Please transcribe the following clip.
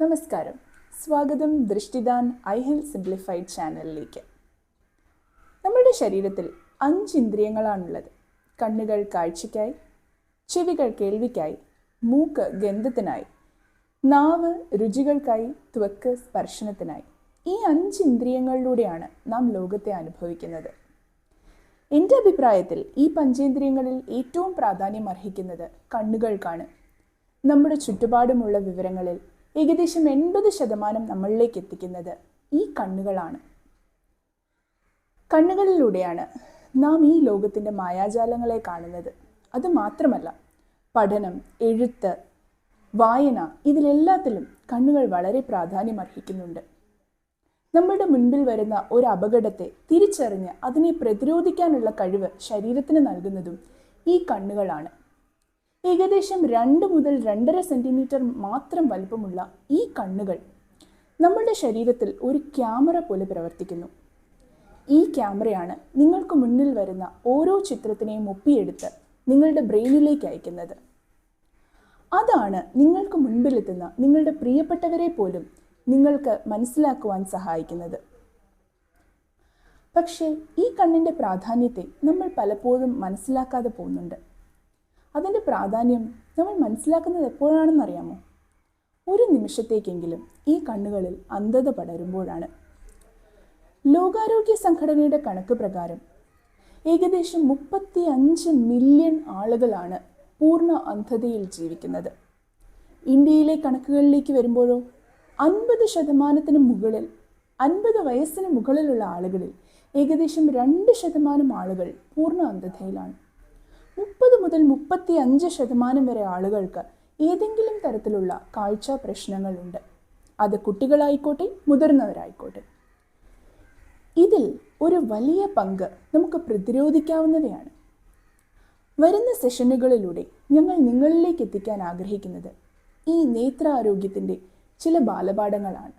നമസ്കാരം. സ്വാഗതം Drishtidaan I health simplified ചാനലിലേക്ക്. നമ്മുടെ ശരീരത്തിൽ അഞ്ച് ഇന്ദ്രിയങ്ങളാണുള്ളത്. കണ്ണുകൾ കാഴ്ചയ്ക്കായി ചെവികൾ കേൾവിക്കായി മൂക്ക് ഗന്ധത്തിനായി നാവ് രുചികൾക്കായി ത്വക്ക് സ്പർശനത്തിനായി. ഈ അഞ്ച് ഇന്ദ്രിയങ്ങളിലൂടെയാണ് നാം ലോകത്തെ അനുഭവിക്കുന്നത്. എന്റെ അഭിപ്രായത്തിൽ ഈ പഞ്ചേന്ദ്രിയങ്ങളിൽ ഏറ്റവും പ്രാധാന്യം അർഹിക്കുന്നത് കണ്ണുകൾക്കാണ്. നമ്മുടെ ചുറ്റുപാടുമുള്ള വിവരങ്ങളിൽ ഏകദേശം എൺപത് ശതമാനം നമ്മളിലേക്ക് എത്തിക്കുന്നത് ഈ കണ്ണുകളാണ്. കണ്ണുകളിലൂടെയാണ് നാം ഈ ലോകത്തിന്റെ മായാജാലങ്ങളെ കാണുന്നത്. അത് മാത്രമല്ല പഠനം എഴുത്ത് വായന ഇതിലെല്ലാത്തിലും കണ്ണുകൾ വളരെ പ്രാധാന്യം അർഹിക്കുന്നുണ്ട് നമ്മുടെ മുൻപിൽ വരുന്ന ഒരു അപകടത്തെ തിരിച്ചറിഞ്ഞ് അതിനെ പ്രതിരോധിക്കാനുള്ള കഴിവ് ശരീരത്തിന് നൽകുന്നതും ഈ കണ്ണുകളാണ്. ഏകദേശം രണ്ട് മുതൽ രണ്ടര സെന്റിമീറ്റർ മാത്രം വലുപ്പമുള്ള ഈ കണ്ണുകൾ നമ്മുടെ ശരീരത്തിൽ ഒരു ക്യാമറ പോലെ പ്രവർത്തിക്കുന്നു. ഈ ക്യാമറയാണ് നിങ്ങൾക്ക് മുന്നിൽ വരുന്ന ഓരോ ചിത്രത്തിനെയും ഒപ്പിയെടുത്ത് നിങ്ങളുടെ ബ്രെയിനിലേക്ക് അയക്കുന്നത്. അതാണ് നിങ്ങൾക്ക് മുൻപിലെത്തുന്ന നിങ്ങളുടെ പ്രിയപ്പെട്ടവരെ പോലും നിങ്ങൾക്ക് മനസ്സിലാക്കുവാൻ സഹായിക്കുന്നത്. പക്ഷേ ഈ കണ്ണിന്റെ പ്രാധാന്യത്തെ നമ്മൾ പലപ്പോഴും മനസ്സിലാക്കാതെ പോകുന്നുണ്ട്. അതിന്റെ പ്രാധാന്യം നമ്മൾ മനസ്സിലാക്കുന്നത് എപ്പോഴാണെന്നറിയാമോ? ഒരു നിമിഷത്തേക്കെങ്കിലും ഈ കണ്ണുകളിൽ അന്ധത പടരുമ്പോഴാണ്. ലോകാരോഗ്യ സംഘടനയുടെ കണക്ക് പ്രകാരം ഏകദേശം മുപ്പത്തി അഞ്ച് മില്യൺ ആളുകളാണ് പൂർണ അന്ധതയിൽ ജീവിക്കുന്നത്. ഇന്ത്യയിലെ കണക്കുകളിലേക്ക് വരുമ്പോഴോ അൻപത് ശതമാനത്തിന് മുകളിൽ അൻപത് വയസ്സിന് മുകളിലുള്ള ആളുകളിൽ ഏകദേശം രണ്ട് ശതമാനം ആളുകൾ പൂർണ അന്ധതയിലാണ്. മുപ്പത് മുതൽ മുപ്പത്തി അഞ്ച് ശതമാനം വരെ ആളുകൾക്ക് ഏതെങ്കിലും തരത്തിലുള്ള കാഴ്ച പ്രശ്നങ്ങളുണ്ട്. അത് കുട്ടികളായിക്കോട്ടെ മുതിർന്നവരായിക്കോട്ടെ. ഇതിൽ ഒരു വലിയ പങ്ക് നമുക്ക് പ്രതിരോധിക്കാവുന്നവയാണ്. വരുന്ന സെഷനുകളിലൂടെ ഞങ്ങൾ നിങ്ങളിലേക്ക് എത്തിക്കാൻ ആഗ്രഹിക്കുന്നത് ഈ നേത്രാരോഗ്യത്തിന്റെ ചില ബാലപാഠങ്ങളാണ്.